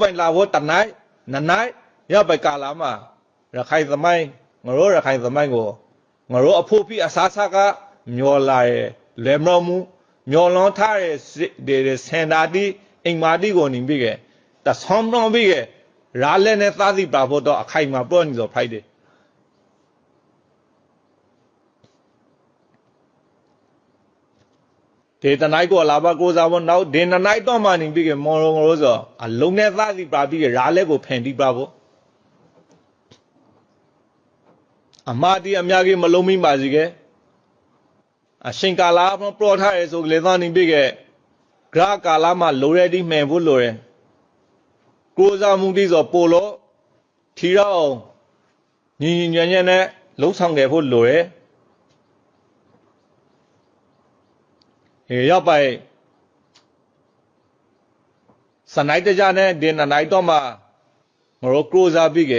ပိုင်လာဖို့တနိုင်နနိုင်ရောက်ပိုင်ကာလာမှာရခိုင်သမိုင်းငါတို့ရခိုင်သမိုင်းကိုငါတို့အဖို့ပြီးအစားစားကမျောလာရဲ့လဲမတော်မူမျောလွန်ထားတဲ့ဒီစန္ဒာတိအိမ်မာတိကိုနေပြီးကတဆောင်းတော့ပြီးကရာလဲနဲ့သားစီပါဖို့တော့အခိုင်မှာပေါ့နေတော့ဖိုက်တယ် ဒေတနိုင်ကိုလာဘကိုစားဖို့နောက်ဒေနနိုင်တော့မှနေပြီးကမော်ရုံရောဆိုအလုံးနဲ့သားစီပါပြီးကရာလဲကိုဖန်တီးပါဖို့အမာတီအများကြီးမလုံးမိပါစီကဲအရှင်ကာလာပရောထားရဲဆိုလေသားနေပြီးကဂရကာလာမှာလိုရည်ဒီမှန်ဖို့လိုတယ်ကိုစားမှုတိဆိုပို့လို့ထီတော့ညီညီညံ့ညံ့နဲ့လှုပ်ဆောင်တယ်ဖို့လိုတယ် ဟေရောက်ပိုင်စနိုက်တကြနဲ့ဒီနနိုင်တော့မှငါတို့ကိုစားပြီးက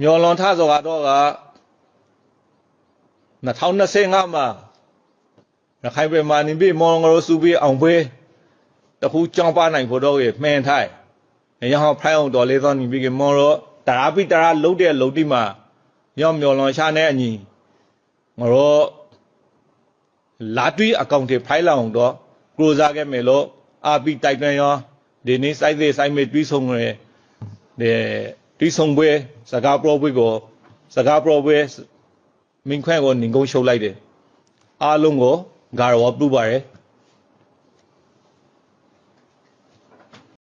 မျောလွန်ထဆိုတော့က2025မှာရခိုင်ပြည်မှာနေပြီးမောင်ငရိုစုပြီးအောင်ပေးတခုကြောင်းပါနိုင်ဖို့တော့ရမှန်ထိုင်ရဟောဖိုင်အောင်တော်လေးသောနေပြီးကမောင်ရောတရာပိတ ငရောလာတွီအကောင့်တွေဖိုင်လောင်တော့ကရိုဇာခဲ့မယ်လို့အာပီတိုက်တွန်းရောဒီနေ့စိုက်သေးစိုက်မေတွီးဆုံးရယ်ဒီတွီးဆုံးပွဲစကားပရောပွဲကိုစကားပရောပွဲမင်းခွဲကိုနင်ကုန်းရှုပ်လိုက်တယ်အားလုံးကိုဂါရဝပြုပါတယ်